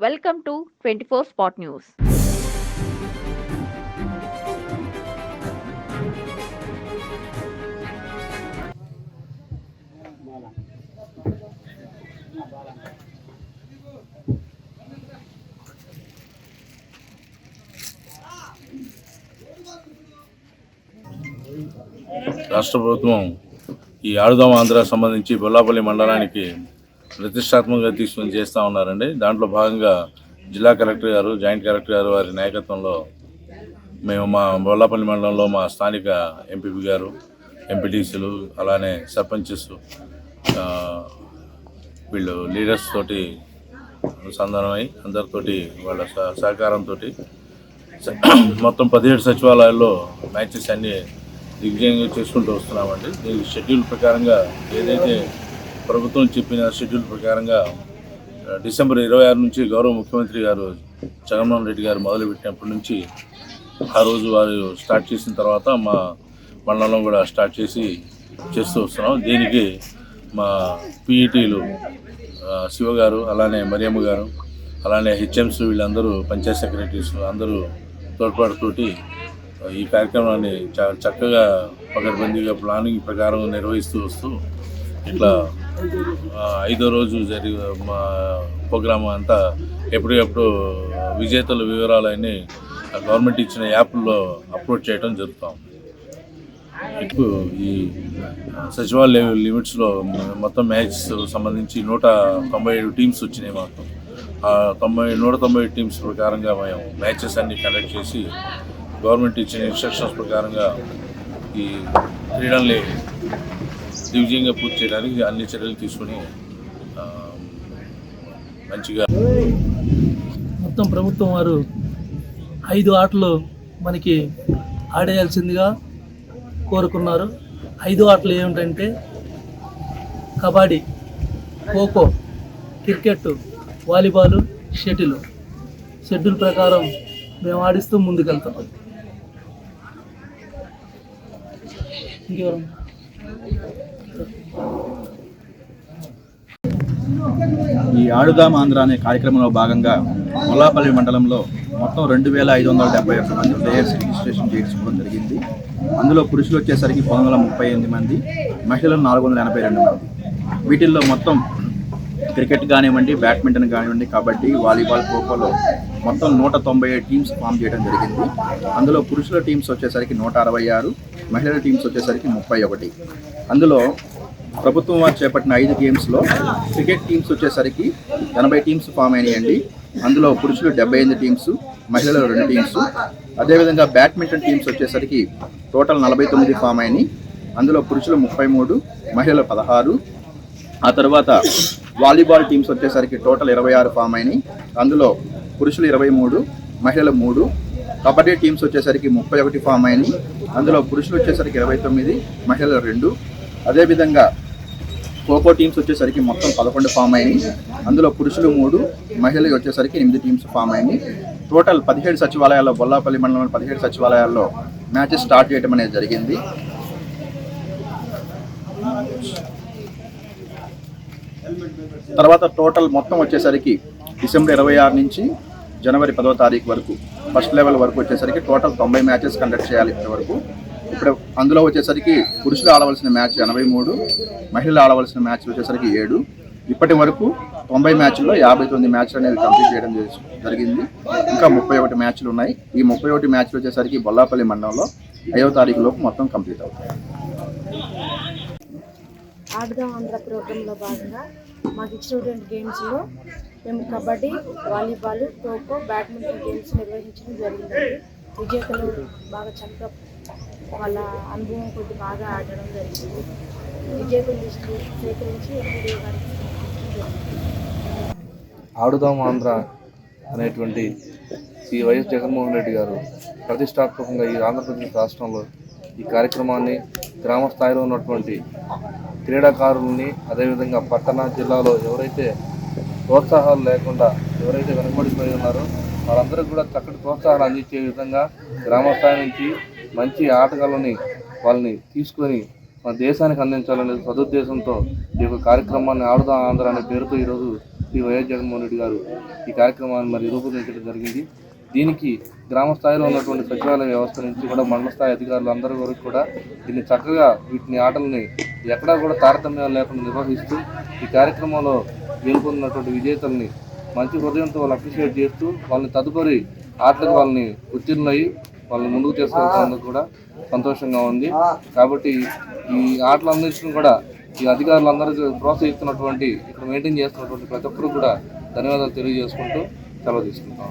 Welcome to twenty four spot news రాష్ట్ర ప్రభుత్వం ఈ ఆడుదాం ఆంధ్ర సంబంధించి బొల్లాపల్లి మండలానికి ప్రతిష్టాత్మకంగా తీసుకుని చేస్తూ ఉన్నారండి. దాంట్లో భాగంగా జిల్లా కలెక్టర్ గారు జాయింట్ కలెక్టర్ గారు వారి నాయకత్వంలో మేము మా బొల్లాపల్లి మండలంలో మా స్థానిక ఎంపీపీ గారు ఎంపీటీసీలు అలానే సర్పంచెస్ వీళ్ళు లీడర్స్ తోటి అనుసంధానమై అందరితోటి వాళ్ళ సహ- సహకారంతో మొత్తం పదిహేడు సచివాలయాల్లో మ్యాచెస్ అన్నీ దిగ్విజయంగా చేసుకుంటూ వస్తున్నామండి. దీనికి షెడ్యూల్ ప్రకారంగా ఏదైతే ప్రభుత్వం చెప్పిన షెడ్యూల్ ప్రకారంగా డిసెంబర్ ఇరవై ఆరు నుంచి గౌరవ ముఖ్యమంత్రి గారు జగన్మోహన్ రెడ్డి గారు మొదలుపెట్టినప్పటి నుంచి ఆ రోజు వారు స్టార్ట్ చేసిన తర్వాత మా మండలం కూడా స్టార్ట్ చేసి చేస్తూ వస్తున్నాం. దీనికి మా పీఈటీలు శివ గారు అలానే మరియమ్మ గారు అలానే హెచ్ఎంస్ వీళ్ళందరూ పంచాయత్ సెక్రటరీస్ అందరూ తోడ్పాటుతోటి ఈ కార్యక్రమాన్ని చాలా చక్కగా పకడ్బందీగా ప్లానింగ్ ప్రకారం నిర్వహిస్తూ వస్తూ ఇట్లా ఐదో రోజు జరిగే మా ప్రోగ్రామ్ అంతా ఎప్పటికప్పుడు విజేతల వివరాలన్నీ గవర్నమెంట్ ఇచ్చిన యాప్లో అప్లోడ్ చేయడం జరుగుతాం. ఇప్పుడు ఈ సచివాలయ లిమిట్స్లో మొత్తం మ్యాచ్ సంబంధించి నూట తొంభై ఏడు టీమ్స్ వచ్చినాయి మాకు. ఆ తొంభై నూట తొంభై ఏడు టీమ్స్ ప్రకారంగా మేము మ్యాచెస్ అన్ని కండక్ట్ చేసి గవర్నమెంట్ ఇచ్చిన ఇన్స్ట్రక్షన్స్ ప్రకారంగా ఈ క్రీడల్ని దివ్యంగా పూర్తి చేయడానికి అన్ని చర్యలు తీసుకుని మంచిగా మొత్తం ప్రభుత్వం వారు ఐదు ఆటలు మనకి ఆడేయాల్సిందిగా కోరుకున్నారు. ఐదు ఆటలు ఏమిటంటే kabaddi kho kho cricket volleyball shuttle. Schedule ప్రకారం మేము ఆడిస్తూ ముందుకెళ్తాం. ఇంకెవరు? ఈ ఆడుదాం ఆంధ్ర అనే కార్యక్రమంలో భాగంగా మొల్లాపల్లి మండలంలో మొత్తం రెండు వేల ఐదు వందల డెబ్బై ఒక్క మంది ప్లేయర్స్ రిజిస్ట్రేషన్ చేయించుకోవడం జరిగింది. అందులో పురుషులు వచ్చేసరికి పంతొమ్మిది వందల ముప్పై ఎనిమిది మంది మహిళలు నాలుగు వందల ఎనభై రెండు మంది. వీటిల్లో మొత్తం క్రికెట్ కానివ్వండి బ్యాడ్మింటన్ కానివ్వండి కబడ్డీ వాలీబాల్ ఖోఖోలో మొత్తం నూట తొంభై ఏడు టీమ్స్ ఫామ్ చేయడం జరిగింది. అందులో పురుషుల టీమ్స్ వచ్చేసరికి నూట అరవై ఆరు మహిళల టీమ్స్ వచ్చేసరికి ముప్పై ఒకటి. అందులో ప్రభుత్వం వారు చేపట్టిన ఐదు గేమ్స్లో క్రికెట్ టీమ్స్ వచ్చేసరికి ఎనభై టీమ్స్ ఫామ్ అయినాయండి. అందులో పురుషులు డెబ్బై ఎనిమిది టీమ్స్ మహిళలు రెండు టీమ్స్ అదేవిధంగా బ్యాడ్మింటన్ టీమ్స్ వచ్చేసరికి టోటల్ నలభై తొమ్మిది ఫామ్ అయినాయి. అందులో పురుషులు ముప్పై మూడు మహిళలు పదహారు. ఆ తర్వాత వాలీబాల్ టీమ్స్ వచ్చేసరికి టోటల్ ఇరవై ఆరు ఫామ్ అయినాయి. అందులో పురుషులు ఇరవై మూడు మహిళలు మూడు. కబడ్డీ టీమ్స్ వచ్చేసరికి ముప్పై ఒకటి ఫామ్ అయినాయి. అందులో పురుషులు వచ్చేసరికి ఇరవై తొమ్మిది మహిళలు రెండు. అదేవిధంగా ఖోఖో టీమ్స్ వచ్చేసరికి మొత్తం పదకొండు ఫామ్ అయినాయి. అందులో పురుషులు మూడు మహిళలు వచ్చేసరికి ఎనిమిది టీమ్స్ ఫామ్ అయినాయి. టోటల్ పదిహేడు సచివాలయాల్లో బొల్లాపల్లి మండలంలో పదిహేడు సచివాలయాల్లో మ్యాచెస్ స్టార్ట్ చేయడం అనేది జరిగింది. తర్వాత టోటల్ మొత్తం వచ్చేసరికి డిసెంబర్ ఇరవై ఆరు నుంచి జనవరి పదో తారీఖు వరకు ఫస్ట్ లెవెల్ వరకు వచ్చేసరికి టోటల్ తొంభై మ్యాచెస్ కండక్ట్ చేయాలి ఇప్పటి వరకు. ఇప్పుడు అందులో వచ్చేసరికి పురుషులు ఆడవలసిన మ్యాచ్ ఎనభై మూడు మహిళలు ఆడవలసిన మ్యాచ్లు వచ్చేసరికి ఏడు. ఇప్పటి వరకు తొంభై మ్యాచ్ల్లో యాభై తొమ్మిది మ్యాచ్లు అనేది కంప్లీట్ చేయడం జరిగింది. ఇంకా ముప్పై ఒకటి మ్యాచ్లు ఉన్నాయి. ఈ ముప్పై ఒకటి మ్యాచ్లు వచ్చేసరికి బొల్లాపల్లి మండలంలో ఐదో తారీఖు లోపు మొత్తం కంప్లీట్ అవుతాయి. ఆంధ్ర ప్రోగ్రాంలో భాగంగా మాకు గేమ్స్లో మేము kabaddi volleyball kho kho badminton games నిర్వహించడం జరిగింది. విజేతలు బాగా చక్కగా వాళ్ళ అనుభవం కొద్ది బాగా ఆడడం జరిగింది. విజేతల లిస్టు సేకరించి ఎంపీడీ ఆడుదాం ఆంధ్ర అనేటువంటి ఈ వైఎస్ జగన్మోహన్ రెడ్డి గారు ప్రతిష్టాత్మకంగా ఈ ఆంధ్రప్రదేశ్ రాష్ట్రంలో ఈ కార్యక్రమాన్ని గ్రామ స్థాయిలో ఉన్నటువంటి క్రీడాకారుల్ని అదేవిధంగా పట్టణ జిల్లాలో ఎవరైతే ప్రోత్సాహాలు లేకుండా ఎవరైతే వెనుకబడిపోయి ఉన్నారో వాళ్ళందరికీ కూడా చక్కటి ప్రోత్సాహాలు అందించే విధంగా గ్రామ స్థాయి నుంచి మంచి ఆటగాళ్ళని వాళ్ళని తీసుకొని మన దేశానికి అందించాలనే సదుద్దేశంతో ఈ యొక్క కార్యక్రమాన్ని ఆడుదాం ఆంధ్ర అనే పేరుతో ఈరోజు శ్రీ వైఎస్ జగన్మోహన్ రెడ్డి గారు ఈ కార్యక్రమాన్ని మరి రూపొందించడం జరిగింది. దీనికి గ్రామ స్థాయిలో ఉన్నటువంటి సచివాలయ వ్యవస్థ నుంచి కూడా మండల స్థాయి అధికారులు అందరి వరకు కూడా దీన్ని చక్కగా వీటిని ఆటలని ఎక్కడా కూడా తారతమ్యాలు లేకుండా నిర్వహిస్తూ ఈ కార్యక్రమంలో గెలుపొందినటువంటి విజేతల్ని మంచి హృదయంతో వాళ్ళు అప్రిషియేట్ చేస్తూ వాళ్ళని తదుపరి ఆటలకు వాళ్ళని ఉత్తీర్ణులయ్యి వాళ్ళని ముందుకు తీసుకెళ్తున్నందుకు కూడా సంతోషంగా ఉంది. కాబట్టి ఈ ఆటలన్నింటిని కూడా ఈ అధికారులందరూ ప్రోత్సహిస్తున్నటువంటి ఇక్కడ మెయింటైన్ చేస్తున్నటువంటి ప్రతి ఒక్కరు కూడా ధన్యవాదాలు తెలియజేసుకుంటూ సెలవు తీసుకుంటాం